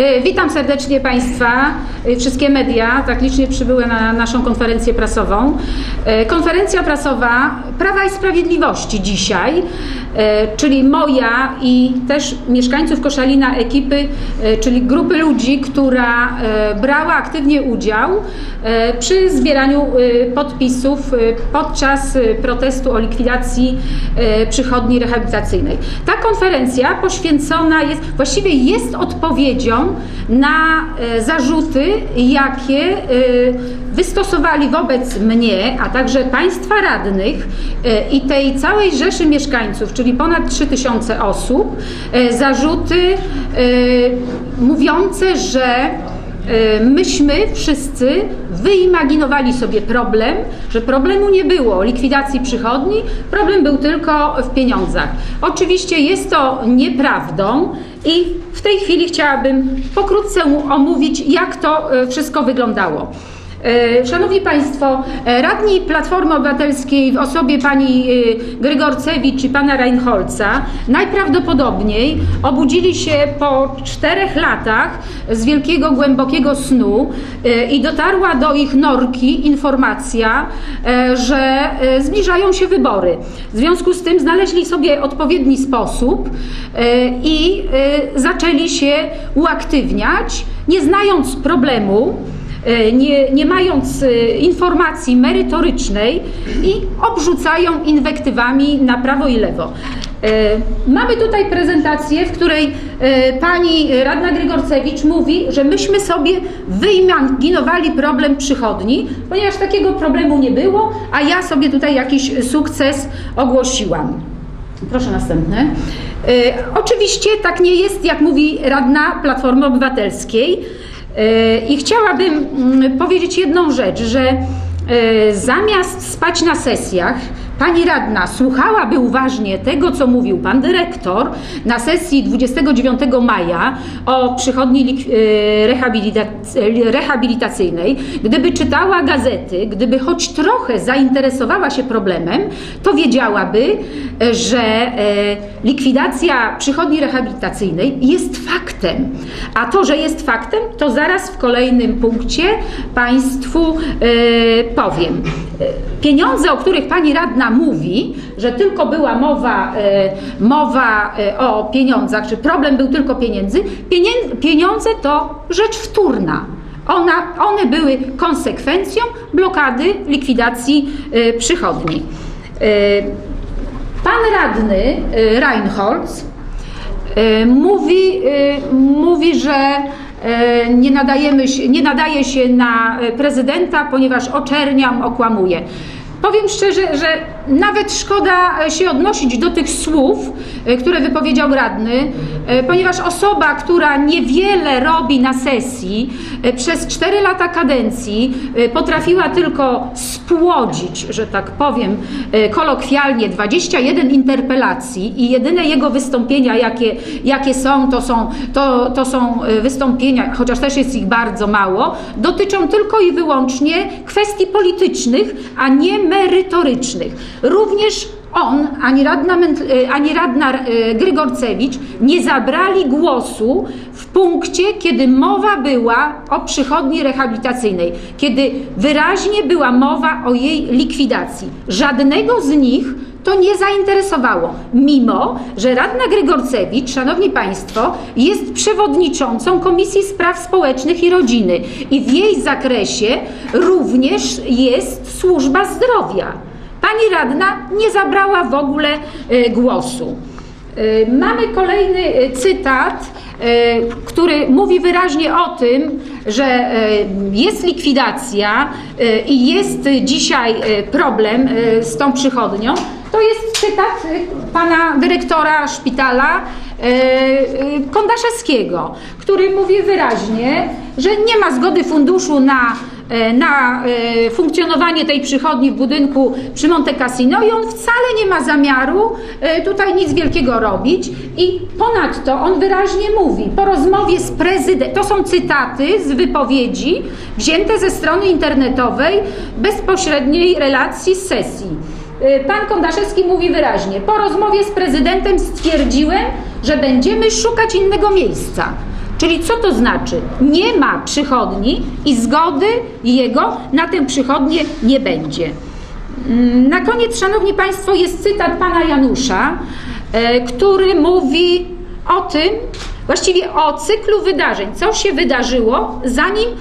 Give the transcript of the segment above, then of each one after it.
E, Witam serdecznie Państwa, e, wszystkie media, tak licznie przybyły na naszą konferencję prasową. E, Konferencja prasowa Prawa i Sprawiedliwości dzisiaj, czyli moja i też mieszkańców Koszalina ekipy, czyli grupy ludzi, która brała aktywnie udział przy zbieraniu podpisów podczas protestu o likwidacji przychodni rehabilitacyjnej. Ta konferencja poświęcona jest, właściwie jest odpowiedzią na e, zarzuty, jakie e, wystosowali wobec mnie, a także państwa radnych e, i tej całej rzeszy mieszkańców, czyli ponad 3000 osób, zarzuty mówiące, że myśmy wszyscy wyimaginowali sobie problem, że problemu nie było likwidacji przychodni, problem był tylko w pieniądzach. Oczywiście jest to nieprawdą i w tej chwili chciałabym pokrótce omówić, jak to e, wszystko wyglądało. E, Szanowni Państwo, e, radni Platformy Obywatelskiej w osobie pani e, Grygorcewicz i pana Reinholza najprawdopodobniej obudzili się po czterech latach z wielkiego, głębokiego snu i dotarła do ich norki informacja, że zbliżają się wybory. W związku z tym znaleźli sobie odpowiedni sposób i zaczęli się uaktywniać, nie znając problemu, nie, nie mając e, informacji merytorycznej i obrzucają inwektywami na prawo i lewo. E, Mamy tutaj prezentację, w której e, pani radna Grygorcewicz mówi, że myśmy sobie wyimaginowali problem przychodni, ponieważ takiego problemu nie było, a ja sobie tutaj jakiś sukces ogłosiłam. Proszę następny. E, oczywiście tak nie jest, jak mówi radna Platformy Obywatelskiej. I chciałabym mm, powiedzieć jedną rzecz, że e, zamiast spać na sesjach, pani radna słuchałaby uważnie tego, co mówił pan dyrektor na sesji 29 maja o przychodni rehabilitac- rehabilitacyjnej, gdyby czytała gazety, gdyby choć trochę zainteresowała się problemem, to wiedziałaby, że e, likwidacja przychodni rehabilitacyjnej jest faktem. A to, że jest faktem, to zaraz w kolejnym punkcie Państwu e, powiem. Pieniądze, o których Pani Radna mówi, że tylko była mowa, e, mowa e, o pieniądzach, czy problem był tylko pieniędzy, pienię- pieniądze to rzecz wtórna. Ona, one były konsekwencją blokady likwidacji e, przychodni. Pan radny Reinholz mówi, mówi, że nie, nadajemy się, nie nadaje się na e, prezydenta, ponieważ oczerniam, okłamuje. Powiem szczerze, że nawet szkoda się odnosić do tych słów, e, które wypowiedział radny, e, ponieważ osoba, która niewiele robi na sesji, e, przez 4 lata kadencji potrafiła tylko spłodzić, że tak powiem kolokwialnie, 21 interpelacji i jedyne jego wystąpienia, jakie, jakie są, to są, to, to są wystąpienia, chociaż też jest ich bardzo mało, dotyczą tylko i wyłącznie kwestii politycznych, a nie merytorycznych. Również on, ani radna, e, ani radna e, Grygorcewicz nie zabrali głosu w punkcie, kiedy mowa była o przychodni rehabilitacyjnej, kiedy wyraźnie była mowa o jej likwidacji. Żadnego z nich to nie zainteresowało, mimo że radna Grygorcewicz, szanowni państwo, jest przewodniczącą Komisji Spraw Społecznych i Rodziny i w jej zakresie również jest służba zdrowia. Pani radna nie zabrała w ogóle e, głosu. E, Mamy kolejny e, cytat, e, który mówi wyraźnie o tym, że jest likwidacja i jest dzisiaj problem z tą przychodnią. To jest cytat pana dyrektora szpitala Kondaszewskiego, który mówi wyraźnie, że nie ma zgody funduszu na na e, funkcjonowanie tej przychodni w budynku przy Monte Cassino i on wcale nie ma zamiaru e, tutaj nic wielkiego robić i ponadto on wyraźnie mówi po rozmowie z prezydentem, to są cytaty z wypowiedzi wzięte ze strony internetowej bezpośredniej relacji z sesji. E, Pan Kondaszewski mówi wyraźnie, po rozmowie z prezydentem stwierdziłem, że będziemy szukać innego miejsca. Czyli co to znaczy? Nie ma przychodni i zgody jego na tę przychodnię nie będzie. Mm, Na koniec, Szanowni Państwo, jest cytat pana Janusza, e, który mówi o tym, właściwie o cyklu wydarzeń, co się wydarzyło, zanim e,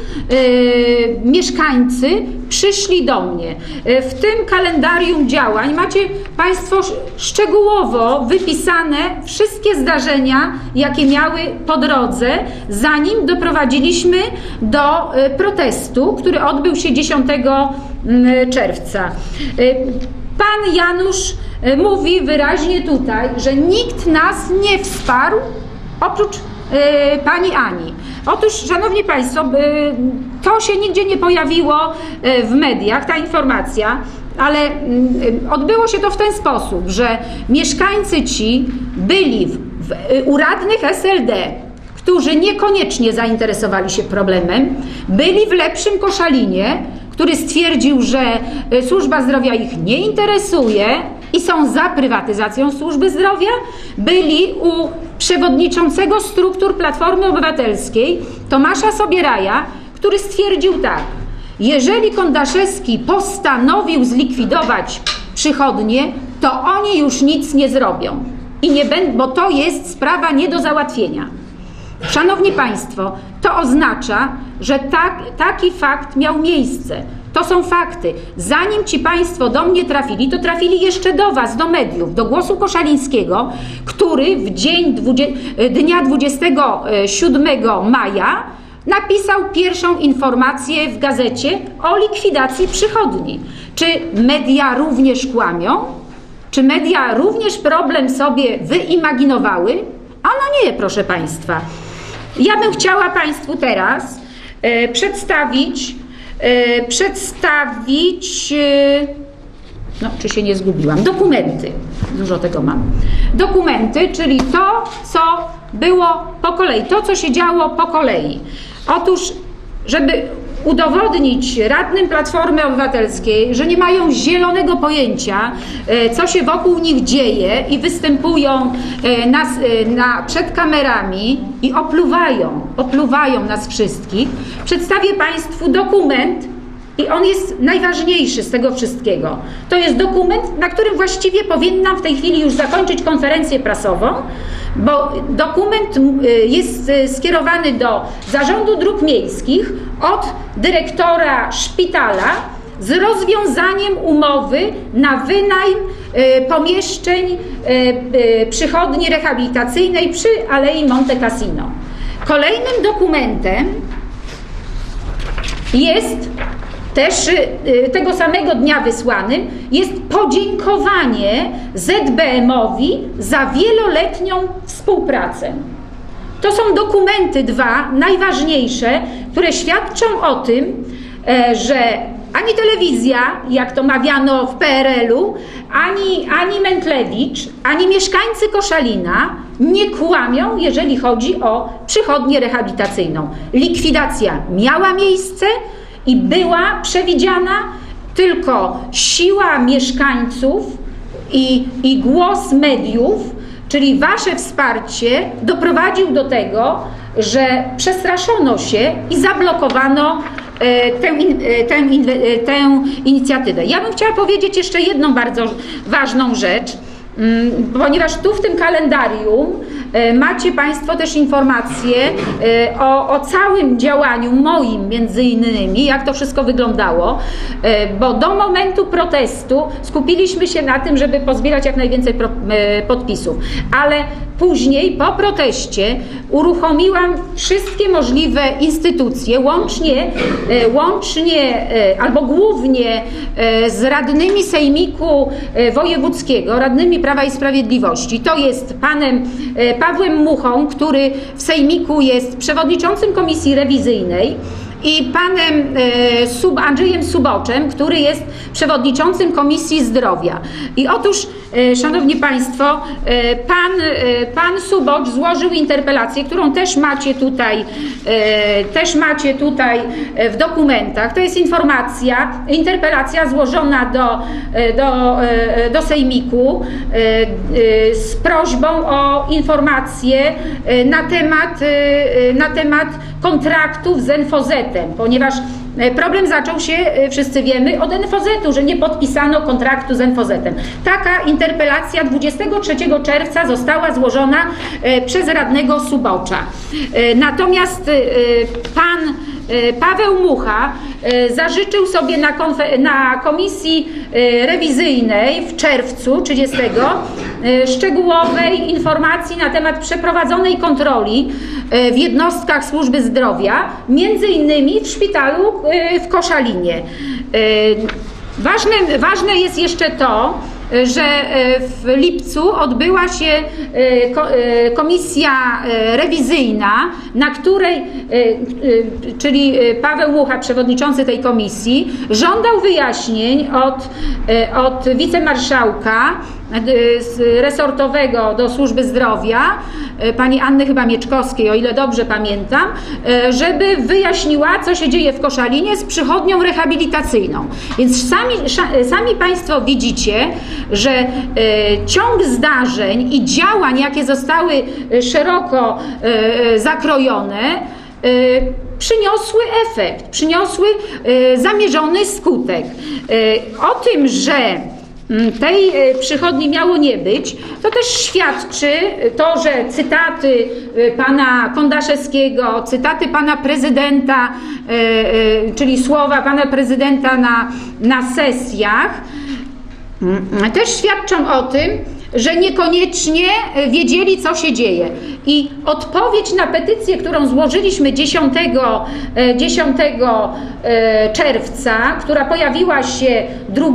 mieszkańcy przyszli do mnie. E, w tym kalendarium działań macie Państwo sz- szczegółowo wypisane wszystkie zdarzenia, jakie miały po drodze, zanim doprowadziliśmy do e, protestu, który odbył się 10 mm, czerwca. E, Pan Janusz mówi wyraźnie tutaj, że nikt nas nie wsparł oprócz e, pani Ani. Otóż, Szanowni Państwo, e, to się nigdzie nie pojawiło e, w mediach, ta informacja, ale e, odbyło się to w ten sposób, że mieszkańcy ci byli w, w e, u radnych SLD, którzy niekoniecznie zainteresowali się problemem, byli w lepszym Koszalinie, który stwierdził, że e, służba zdrowia ich nie interesuje i są za prywatyzacją służby zdrowia, byli u przewodniczącego struktur Platformy Obywatelskiej Tomasza Sobieraja, który stwierdził tak, jeżeli Kondaszewski postanowił zlikwidować przychodnie, to oni już nic nie zrobią. I nie będą, bo to jest sprawa nie do załatwienia. Szanowni Państwo, to oznacza, że tak, taki fakt miał miejsce. To są fakty. Zanim ci Państwo do mnie trafili, to trafili jeszcze do Was, do mediów, do Głosu Koszalińskiego, który w dzień dwudzie- dnia 27 maja napisał pierwszą informację w gazecie o likwidacji przychodni. Czy media również kłamią? Czy media również problem sobie wyimaginowały? Ano nie, proszę Państwa. Ja bym chciała Państwu teraz e, przedstawić, e, przedstawić, e, no czy się nie zgubiłam, dokumenty. Dużo tego mam. Dokumenty, czyli to, co było po kolei, to, co się działo po kolei. Otóż, żeby udowodnić radnym Platformy Obywatelskiej, że nie mają zielonego pojęcia, e, co się wokół nich dzieje i występują e, nas, e, na, przed kamerami i opluwają, opluwają nas wszystkich, przedstawię Państwu dokument, i on jest najważniejszy z tego wszystkiego. To jest dokument, na którym właściwie powinnam w tej chwili już zakończyć konferencję prasową, bo dokument y, jest y, skierowany do Zarządu Dróg Miejskich od dyrektora szpitala z rozwiązaniem umowy na wynajem y, pomieszczeń przychodni rehabilitacyjnej przy Alei Monte Cassino. Kolejnym dokumentem jest też y, tego samego dnia wysłanym jest podziękowanie ZBM-owi za wieloletnią współpracę. To są dokumenty dwa najważniejsze, które świadczą o tym, e, że ani telewizja, jak to mawiano w PRL-u, ani, ani Mętlewicz, ani mieszkańcy Koszalina nie kłamią, jeżeli chodzi o przychodnię rehabilitacyjną. Likwidacja miała miejsce i była przewidziana, tylko siła mieszkańców i, i głos mediów, czyli Wasze wsparcie, doprowadził do tego, że przestraszono się i zablokowano e, tę, e, tę, e, tę inicjatywę. Ja bym chciała powiedzieć jeszcze jedną bardzo ważną rzecz. Mm, Ponieważ tu w tym kalendarium macie Państwo też informacje e, o, o całym działaniu moim między innymi, jak to wszystko wyglądało, e, bo do momentu protestu skupiliśmy się na tym, żeby pozbierać jak najwięcej e, podpisów, ale później po proteście uruchomiłam wszystkie możliwe instytucje, łącznie, e, łącznie e, albo głównie e, z radnymi Sejmiku Wojewódzkiego, radnymi Prawa i Sprawiedliwości. To jest panem Pawłem Muchą, który w Sejmiku jest przewodniczącym Komisji Rewizyjnej i panem e, Sub, Andrzejem Suboczem, który jest przewodniczącym Komisji Zdrowia. I otóż e, Szanowni Państwo, e, pan, pan Subocz złożył interpelację, którą też macie tutaj, też macie tutaj w dokumentach. To jest informacja, interpelacja złożona do, do, do Sejmiku z prośbą o informację na temat, na temat kontraktów z NFOZ-em, ponieważ E, Problem zaczął się, e, wszyscy wiemy, od NFOZ-u, że nie podpisano kontraktu z NFOZ-em. Taka interpelacja 23 czerwca została złożona e, przez radnego Subocza. E, Natomiast pan Paweł Mucha e, zażyczył sobie na, na komisji e, rewizyjnej w czerwcu 30 e, szczegółowej informacji na temat przeprowadzonej kontroli e, w jednostkach służby zdrowia, między innymi w szpitalu e, w Koszalinie. E, Ważne, ważne jest jeszcze to, że e, w lipcu odbyła się e, e, komisja rewizyjna, na której, czyli Paweł Mucha, przewodniczący tej komisji, żądał wyjaśnień od, od wicemarszałka z resortowego do służby zdrowia, e, pani Anny chyba Mieczkowskiej, o ile dobrze pamiętam, e, żeby wyjaśniła, co się dzieje w Koszalinie z przychodnią rehabilitacyjną. Więc sami, sami Państwo widzicie, że ciąg zdarzeń i działań, jakie zostały szeroko zakrojone, przyniosły efekt, przyniosły zamierzony skutek. O tym, że tej e, przychodni miało nie być, to też świadczy to, że cytaty e, pana Kondaszewskiego, cytaty pana prezydenta, czyli słowa pana prezydenta na, na sesjach, Mm, też świadczą o tym, że niekoniecznie e, wiedzieli, co się dzieje. I odpowiedź na petycję, którą złożyliśmy 10, e, 10 e, czerwca, która pojawiła się 2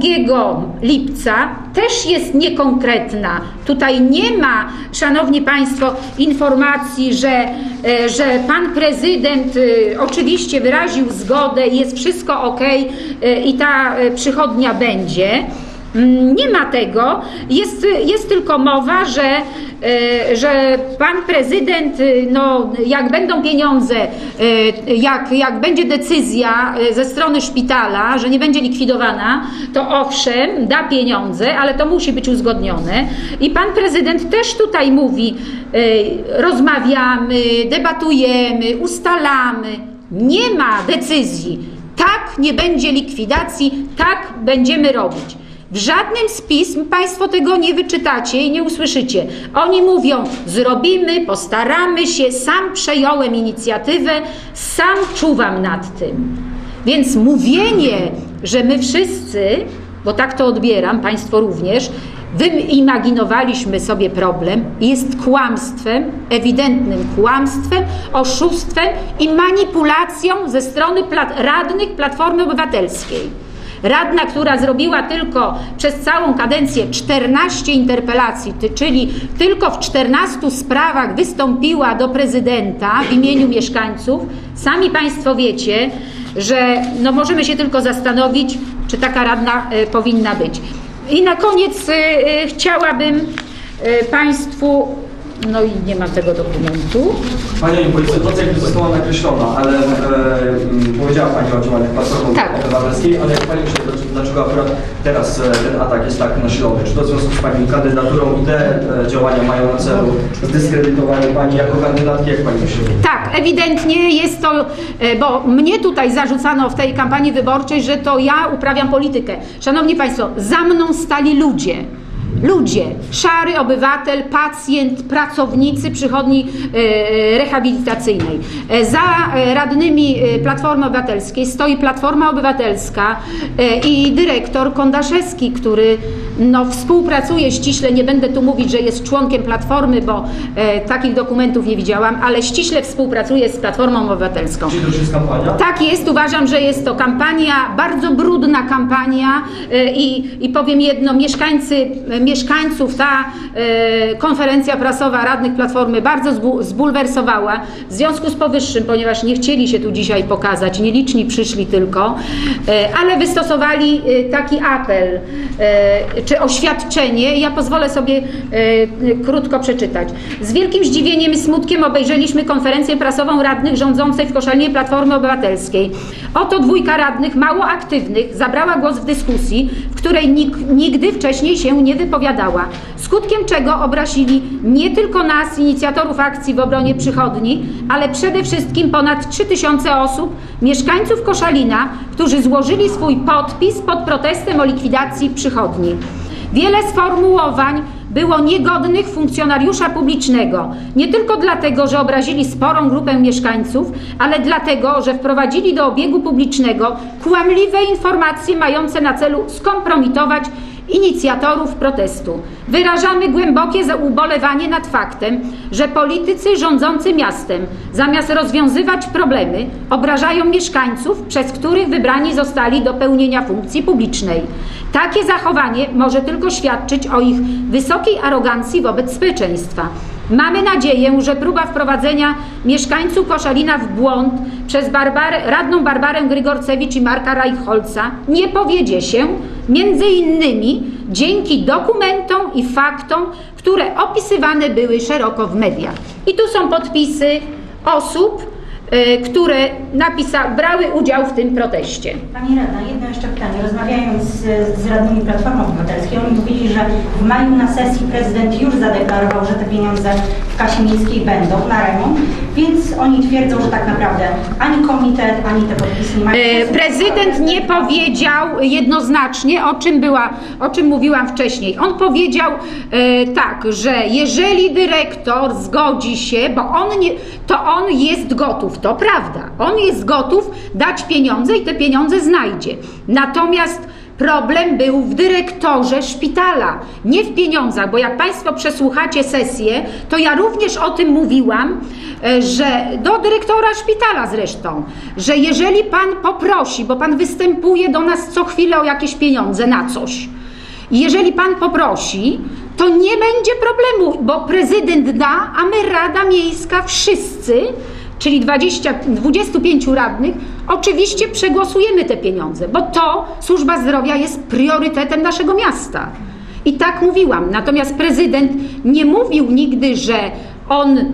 lipca, też jest niekonkretna. Tutaj nie ma, Szanowni Państwo, informacji, że, e, że Pan Prezydent e, oczywiście wyraził zgodę, jest wszystko ok e, i ta e, przychodnia będzie. Mm, Nie ma tego. Jest, jest tylko mowa, że, e, że pan prezydent, e, no, jak będą pieniądze, e, jak, jak będzie decyzja ze strony szpitala, że nie będzie likwidowana, to owszem, da pieniądze, ale to musi być uzgodnione. I pan prezydent też tutaj mówi: rozmawiamy, debatujemy, ustalamy. Nie ma decyzji. Tak, nie będzie likwidacji, tak będziemy robić. W żadnym z pism Państwo tego nie wyczytacie i nie usłyszycie. Oni mówią: zrobimy, postaramy się, sam przejąłem inicjatywę, sam czuwam nad tym. Więc mówienie, że my wszyscy, bo tak to odbieram, Państwo również, wyimaginowaliśmy sobie problem, jest kłamstwem, ewidentnym kłamstwem, oszustwem i manipulacją ze strony plat- radnych Platformy Obywatelskiej. Radna, która zrobiła tylko przez całą kadencję 14 interpelacji, czyli tylko w 14 sprawach wystąpiła do prezydenta w imieniu mieszkańców, sami Państwo wiecie, że no możemy się tylko zastanowić, czy taka radna e, powinna być. I na koniec e, e, chciałabym Państwu, no i nie mam tego dokumentu, Pani bo sytuacja jakby została nakreślona, ale e, m, powiedziała Pani o działaniach Platformy Tak. Obywatelskiej, ale jak Pani myśli, dlaczego, dlaczego akurat teraz e, ten atak jest tak nasilony? Czy to w związku z Pani kandydaturą i te e, działania mają na celu zdyskredytowanie Pani jako kandydatki, jak Pani myśli? Tak, ewidentnie jest to, e, bo mnie tutaj zarzucano w tej kampanii wyborczej, że to ja uprawiam politykę. Szanowni Państwo, za mną stali ludzie. Ludzie, szary obywatel, pacjent, pracownicy przychodni e, rehabilitacyjnej. E, Za e, radnymi e, Platformy Obywatelskiej stoi Platforma Obywatelska e, i dyrektor Kondaszewski, który no, współpracuje ściśle, nie będę tu mówić, że jest członkiem Platformy, bo e, takich dokumentów nie widziałam, ale ściśle współpracuje z Platformą Obywatelską. Czyli to już jest kampania? Tak jest, uważam, że jest to kampania, bardzo brudna kampania e, i, i powiem jedno, mieszkańcy, e, mieszkańców ta e, konferencja prasowa radnych Platformy bardzo zbu, zbulwersowała. W związku z powyższym, ponieważ nie chcieli się tu dzisiaj pokazać, nieliczni przyszli tylko, e, ale wystosowali e, taki apel, czy oświadczenie. Ja pozwolę sobie e, krótko przeczytać. Z wielkim zdziwieniem i smutkiem obejrzeliśmy konferencję prasową radnych rządzącej w Koszalinie Platformy Obywatelskiej. Oto dwójka radnych mało aktywnych zabrała głos w dyskusji, w której nigdy wcześniej się nie wypowiadała. Skutkiem czego obrazili nie tylko nas, inicjatorów akcji w obronie przychodni, ale przede wszystkim ponad 3000 osób, mieszkańców Koszalina, którzy złożyli swój podpis pod protestem o likwidacji przychodni. Wiele sformułowań było niegodnych funkcjonariusza publicznego, nie tylko dlatego, że obrazili sporą grupę mieszkańców, ale dlatego, że wprowadzili do obiegu publicznego kłamliwe informacje mające na celu skompromitować inicjatorów protestu. Wyrażamy głębokie ubolewanie nad faktem, że politycy rządzący miastem, zamiast rozwiązywać problemy, obrażają mieszkańców, przez których wybrani zostali do pełnienia funkcji publicznej. Takie zachowanie może tylko świadczyć o ich wysokiej arogancji wobec społeczeństwa. Mamy nadzieję, że próba wprowadzenia mieszkańców Koszalina w błąd przez Barbarę, radną Barbarę Grygorcewicz i Marka Reichholza nie powiedzie się, między innymi dzięki dokumentom i faktom, które opisywane były szeroko w mediach. I tu są podpisy osób, które napisa, brały udział w tym proteście. Pani Radna, jedno jeszcze pytanie. Rozmawiając z, z radnymi Platformy Obywatelskiej, oni mówili, że w maju na sesji prezydent już zadeklarował, że te pieniądze w kasie miejskiej będą na remont, więc oni twierdzą, że tak naprawdę ani komitet, ani te podpisy nie mają... E, Prezydent nie powiedział jednoznacznie, o czym, była, o czym mówiłam wcześniej. On powiedział e, tak, że jeżeli dyrektor zgodzi się, bo on nie, to on jest gotów, to prawda. On jest gotów dać pieniądze i te pieniądze znajdzie. Natomiast problem był w dyrektorze szpitala, nie w pieniądzach, bo jak Państwo przesłuchacie sesję, to ja również o tym mówiłam, e, że do dyrektora szpitala zresztą, że jeżeli Pan poprosi, bo Pan występuje do nas co chwilę o jakieś pieniądze na coś, jeżeli Pan poprosi, to nie będzie problemu, bo prezydent da, a my Rada Miejska wszyscy, czyli 20, 25 radnych, oczywiście przegłosujemy te pieniądze, bo to służba zdrowia jest priorytetem naszego miasta. I tak mówiłam. Natomiast prezydent nie mówił nigdy, że on y,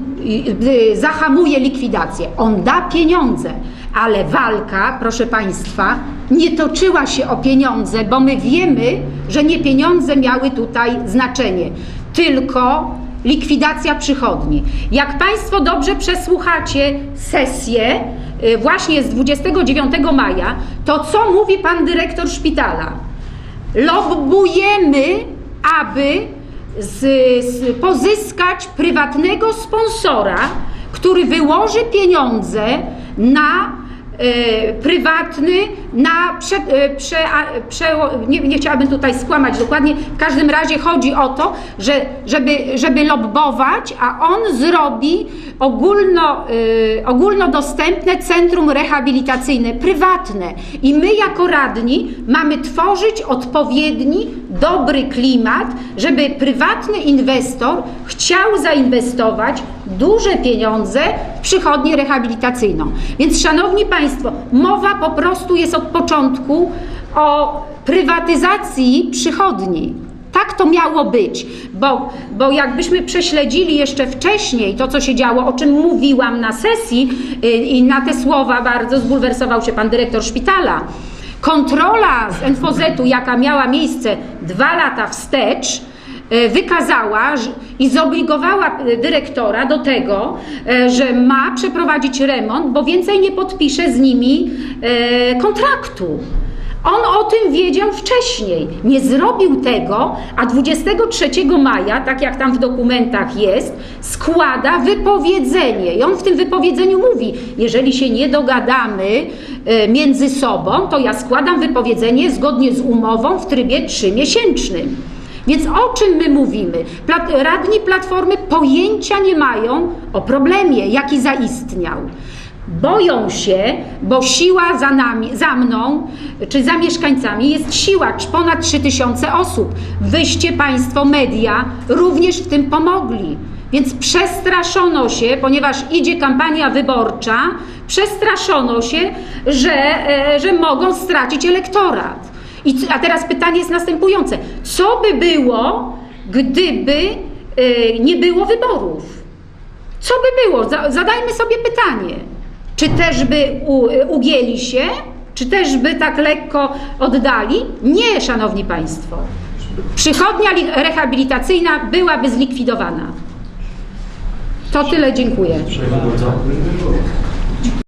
y, zahamuje likwidację. On da pieniądze, ale walka, proszę Państwa, nie toczyła się o pieniądze, bo my wiemy, że nie pieniądze miały tutaj znaczenie, tylko likwidacja przychodni. Jak Państwo dobrze przesłuchacie sesję y, właśnie z 29 maja, to co mówi Pan dyrektor szpitala? Lobbujemy, aby z, z pozyskać prywatnego sponsora, który wyłoży pieniądze na prywatny, na prze, e, prze, prze, nie, nie chciałabym tutaj skłamać dokładnie, w każdym razie chodzi o to, że, żeby, żeby lobbować, a on zrobi ogólno, e, ogólnodostępne centrum rehabilitacyjne, prywatne. I my jako radni mamy tworzyć odpowiedni, dobry klimat, żeby prywatny inwestor chciał zainwestować duże pieniądze w przychodnię rehabilitacyjną. Więc szanowni Państwo, mowa po prostu jest od początku o prywatyzacji przychodni. Tak to miało być, bo, bo jakbyśmy prześledzili jeszcze wcześniej to, co się działo, o czym mówiłam na sesji yy, i na te słowa bardzo zbulwersował się pan dyrektor szpitala. Kontrola z NFOZ-u, jaka miała miejsce dwa lata wstecz, e, wykazała i zobligowała e, dyrektora do tego, e, że ma przeprowadzić remont, bo więcej nie podpisze z nimi kontraktu. On o tym wiedział wcześniej, nie zrobił tego, a 23 maja, tak jak tam w dokumentach jest, składa wypowiedzenie. I on w tym wypowiedzeniu mówi: Jeżeli się nie dogadamy e, między sobą, to ja składam wypowiedzenie zgodnie z umową w trybie trzymiesięcznym. Więc o czym my mówimy? Radni Platformy pojęcia nie mają o problemie, jaki zaistniał. Boją się, bo siła za nami, za mną, czy za mieszkańcami jest siła, ponad 3000 osób. Wyście Państwo, media, również w tym pomogli. Więc przestraszono się, ponieważ idzie kampania wyborcza, przestraszono się, że, e, że mogą stracić elektorat. I, a teraz pytanie jest następujące. Co by było, gdyby y, nie było wyborów? Co by było? Za- Zadajmy sobie pytanie. Czy też by ugięli się? Czy też by tak lekko oddali? Nie, szanowni państwo. Przychodnia li- rehabilitacyjna byłaby zlikwidowana. To tyle, dziękuję.